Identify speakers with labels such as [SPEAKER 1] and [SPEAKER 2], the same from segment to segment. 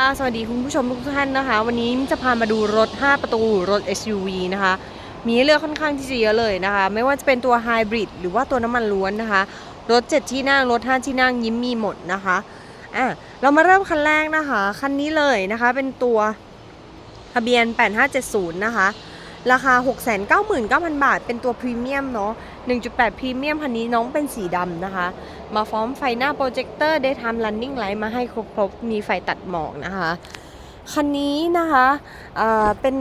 [SPEAKER 1] ค่ะสวัสดีคุณผู้ชมทุกท่านนะคะ วันนี้จะพามาดูรถ 5 ประตูรถ SUV นะคะ มีเลือกค่อนข้างที่จะเยอะเลยนะคะ ไม่ว่าจะเป็นตัวไฮบริดหรือว่าตัวน้ำมันล้วนนะคะ รถ 7 ที่นั่ง รถ 5 ที่นั่งยิ้มมีหมดนะคะอะเรามาเริ่มคันแรกนะคะ คันนี้เลยนะคะเป็นตัวทะเบียน 8570 นะคะ ราคา 699,000 บาท เป็นตัวพรีเมียมเนาะ 1.8 พรีเมียมคันนี้น้องเป็นสีดำนะคะ มาพร้อมไฟหน้าโปรเจคเตอร์ Daytime Running Light มาให้ครบๆ มีไฟตัดหมอกนะคะ คันนี้นะคะเเป็น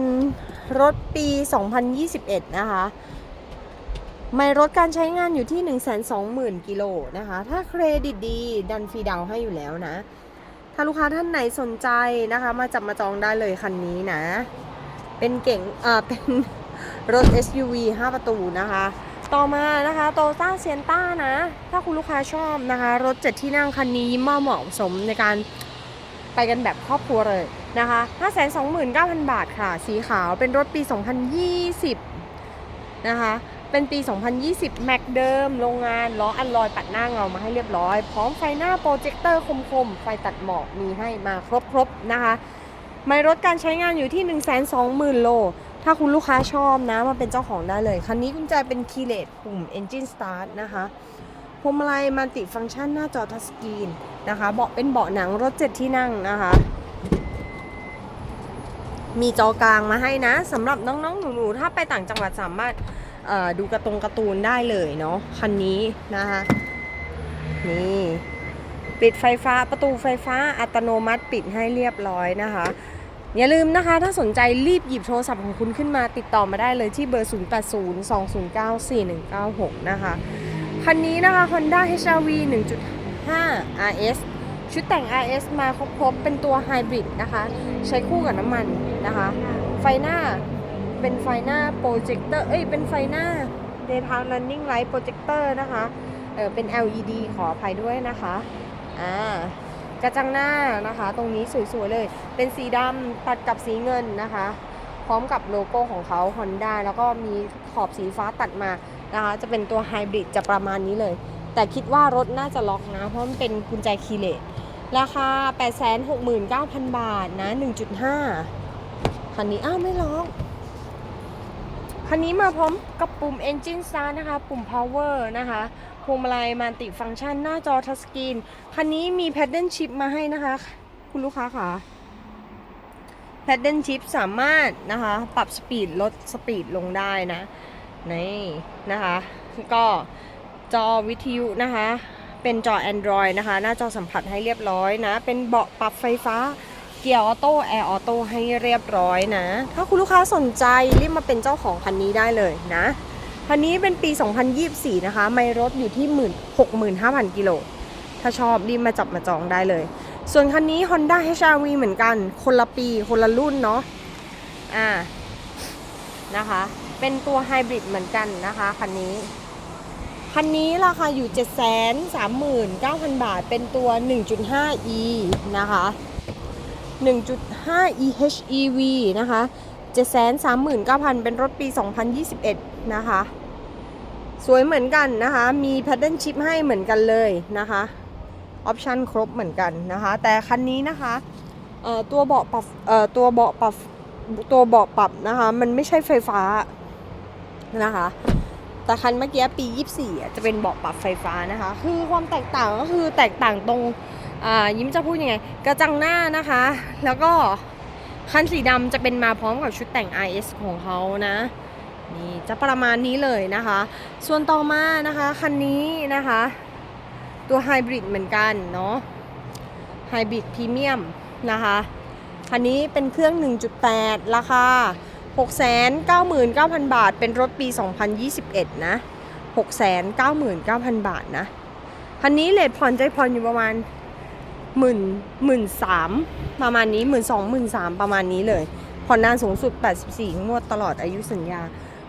[SPEAKER 1] รถปี 2021 นะคะไม่รถการใช้งานอยู่ที่ 120,000 กิโลนะคะ ถ้าเครดิตดีดันฟรีดาวให้อยู่แล้วนะ ถ้าลูกค้าท่านไหนสนใจนะคะ มาจับมาจองได้เลยคันนี้นะ เป็นเก่งเอ่อเป็นรถ SUV 5 ประตูนะคะ ต่อมานะคะโตต้าเซียนต้านะ ถ้าคุณลูกค้าชอบนะคะ รถเจ็ดที่นั่งคันนี้เหมาะสมในการไปกันแบบครอบครัวเลยนะคะ 529,000 บาทค่ะ สีขาวเป็นรถปี 2020 นะคะ เป็นปี 2020 แม็กเดิม โรงงาน ล้ออันลอยปัดหน้าเงามาให้เรียบร้อย พร้อมไฟหน้าโปรเจคเตอร์คมๆ ไฟตัดหมอกมีให้มาครบๆ นะคะ ไม่รถการใช้งานอยู่ที่ 120,000 โล ถ้าคุณลูกค้าชอบนะ มาเป็นเจ้าของได้เลย คันนี้กุญแจเป็นคีย์เลสปุ่ม Engine Start นะคะพวงมาลัยมัลติฟังก์ชันหน้าจอทัชสกรีนนะคะเบาะเป็นเบาะหนังรถเจ็ดที่นั่งนะคะ มีจอกลางมาให้นะสำหรับน้องๆหนูๆถ้าไปต่างจังหวัดสามารถดูกระตรงการ์ตูนได้เลยเนาะคันนี้นะคะนี่ปิดไฟฟ้าประตูไฟฟ้าอัตโนมัติปิดให้เรียบร้อยนะคะ อย่าลืมนะคะ ถ้าสนใจรีบหยิบโทรศัพท์ของคุณขึ้นมาติดต่อมาได้เลยที่เบอร์ 0802094196 นะคะ คันนี้นะคะ Honda HR-V 1.5 RS ชุดแต่ง RS มาครบๆ เป็นตัวไฮบริดนะคะ ใช้คู่กับน้ำมันนะคะ ไฟหน้าเป็นไฟหน้าโปรเจคเตอร์ เอ้ย เป็นไฟหน้า Daytime Running Light Projector นะคะ เออเป็น LED ขออภัยด้วยนะคะ อ่า กระจังหน้านะคะ ตรงนี้สวยๆเลย เป็นสีดำตัดกับสีเงินนะคะ พร้อมกับโลโก้ของเขา Honda แล้วก็มีขอบสีฟ้าตัดมานะคะ จะเป็นตัวไฮบริดจะประมาณนี้เลย แต่คิดว่ารถน่าจะล็อกนะ เพราะมันเป็นกุญแจคีเลสราคา 869,000 บาทนะ 1.5คันนี้อ้าวไม่ล็อก คันนี้มาพร้อมกับปุ่ม Engine Start นะคะ ปุ่ม Power นะคะพวงมาลัยมัลติฟังก์ชันหน้าจอทัชสกรีนคันนี้มี Paddle Shift มาให้นะคะ คุณลูกค้าค่ะ Paddle Shift สามารถนะคะ ปรับสปีดลดสปีดลงได้นะ นี่นะคะ ก็จอวิทยุนะคะ เป็นจอ Android นะคะ หน้าจอสัมผัสให้เรียบร้อยนะ เป็นเบาะปรับไฟฟ้า เกียร์ออโต้แอร์ออโต้ให้เรียบร้อยนะ ถ้าคุณลูกค้าสนใจรีบมาเป็นเจ้าของคันนี้ได้เลยนะคันนี้เป็นปี 2024 นะคะ ไม่รถอยู่ที่ 65,000 กิโล ถ้าชอบรีบมาจับมาจองได้เลย ส่วนคันนี้ Honda HR-V เหมือนกัน คนละปีคนละรุ่นเนาะ อ่า นะคะ เป็นตัวไฮบริดเหมือนกันนะคะคันนี้ คันนี้ราคาอยู่ 739,000 บาท เป็นตัว 1.5e นะคะ 1.5 EHEV นะคะ 739,000 เป็นรถปี 2021 นะคะ สวยเหมือนกันนะคะ มี Paddle Shift ให้เหมือนกันเลยนะคะ ออปชันครบเหมือนกันนะคะ แต่คันนี้นะคะตัวเบาะปรับตัวเบาะปรับตัวเบาะปรับนะคะ มันไม่ใช่ไฟฟ้านะคะ แต่คันเมื่อกี้ปี 24 จะเป็นเบาะปรับไฟฟ้านะคะ คือความแตกต่างก็คือแตกต่างตรง ยิ้มจะพูดยังไง กระจังหน้านะคะ แล้วก็คันสีดำจะเป็นมาพร้อมกับชุดแต่ง IS ของเขานะนี่จะประมาณนี้เลยนะคะ ส่วนต่อมานะคะคันนี้นะคะ ตัวไฮบริดเหมือนกันเนาะไฮบริดพรีเมียมนะคะคันนี้เป็นเครื่อง 1.8 ราคา 699,000 บาท เป็นรถปี 2021 นะ 699,000 บาทนะ คันนี้เลทผ่อนใจผ่อนอยู่ประมาณ หมื่นหมื่นสามประมาณนี้หมื่นสองหมื่นสามประมาณนี้เลยผ่อนนานสูงสุด 84 งวดตลอดอายุสัญญา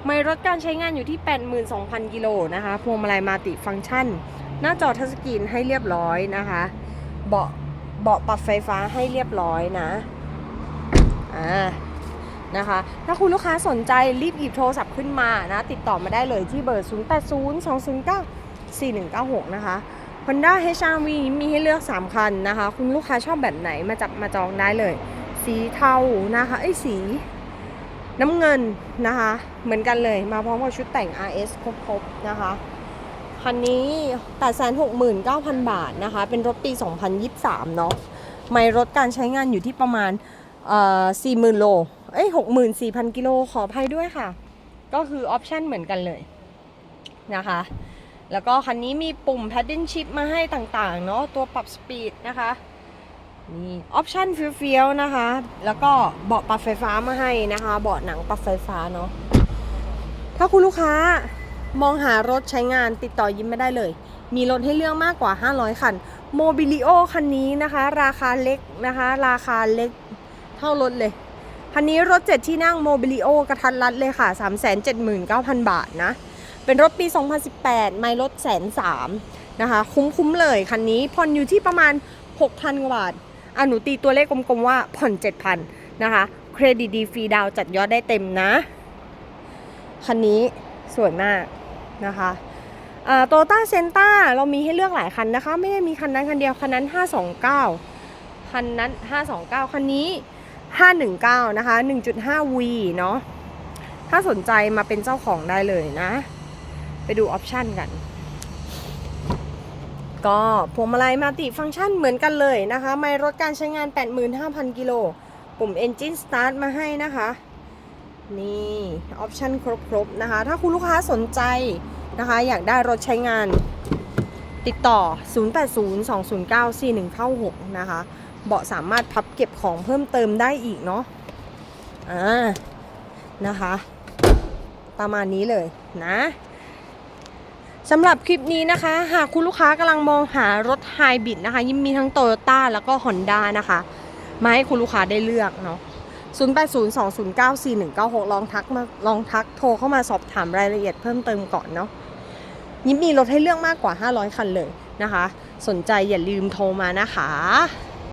[SPEAKER 1] ไม่รถการใช้งานอยู่ที่ 82,000 กิโลนะคะ พวงมาลัยมัลติฟังก์ชัน หน้าจอทัชสกรีนให้เรียบร้อยนะคะ เบาะเบาะปรับไฟฟ้าให้เรียบร้อยนะ อ่า นะคะ ถ้าคุณลูกค้าสนใจรีบหยิบโทรศัพท์ขึ้นมานะ ติดต่อมาได้เลยที่เบอร์ 0802094196 นะคะ Honda HR-V มีให้เลือก 3 คันนะคะ คุณลูกค้าชอบแบบไหนมาจับมาจองได้เลย สีเทานะคะไอ้สีน้ำเงินนะคะ เหมือนกันเลยมาพร้อมกับชุดแต่ง RS ครบๆนะคะ คันนี้ 869,000 บาทนะคะ เป็นรถปี 2023 เนาะไม่รถการใช้งานอยู่ที่ประมาณเอ่อ40,000โล เอ้ย64,000กิโลขออภัยด้วยค่ะ ก็คือออปชันเหมือนกันเลยนะคะ แล้วก็คันนี้มีปุ่ม paddle shift มาให้ต่างๆ เนาะตัวปรับสปีดนะคะนี่ออปชันเฟี้ยวๆนะคะ แล้วก็เบาะปรับไฟฟ้ามาให้นะคะ เบาะหนังปรับไฟฟ้าเนาะถ้าคุณลูกค้ามองหารถใช้งานติดต่อยิ้มไม่ได้เลย มีรถให้เลือกมากกว่า 500 คันโมบิลิโอคันนี้นะคะ ราคาเล็กนะคะ ราคาเล็กเท่ารถเลย คันนี้รถ 7 ที่นั่งโมบิลิโอกระทัดรัดเลยค่ะ 379,000 บาทนะ เป็นรถปี 2018 ไม่รถแสนสามนะคะ คุ้มๆเลยคันนี้ผ่อนอยู่ที่ประมาณ 6,000 กว่าบาทอะหนูตีตัวเลขกลมๆว่าผ่อน 7,000 นะคะ เครดิตดีฟรีดาวจัดยอดได้เต็มนะ คันนี้สวยมากนะคะโตต้าเซนต้าเรามีให้เลือกหลายคันนะคะ ไม่ได้มีคันนั้นคันเดียวคันนั้น 529 คันนั้น 529 คันนี้ 519 นะคะ 1.5V เนาะถ้าสนใจมาเป็นเจ้าของได้เลยนะ ไปดูออปชันกัน ก็พวงมาลัยมัลติฟังก์ชันเหมือนกันเลยนะคะ ไม่รถการใช้งาน 85,000 กิโล ปุ่ม Engine Start มาให้นะคะ นี่ออปชันครบๆนะคะ ถ้าคุณลูกค้าสนใจนะคะ อยากได้รถใช้งานติดต่อ 0802094196 นะคะ เบาะสามารถพับเก็บของเพิ่มเติมได้อีกเนาะ อ่า นะคะ ประมาณนี้เลยนะ สำหรับคลิปนี้นะคะ หากคุณลูกค้ากำลังมองหารถไฮบริดนะคะ ยิ่งมีทั้ง t o y ยต้แล้วก็ Honda นะคะ มาให้คุณลูกค้าได้เลือกเนาะ0802094196 ลองทักมาลองทักโทรเข้ามาสอบถามรายละเอียดเพิ่มเติมก่อนเนาะยิ้มมีรถให้เลือกมากกว่า 500 คันเลยนะคะ สนใจอย่าลืมโทรมานะคะ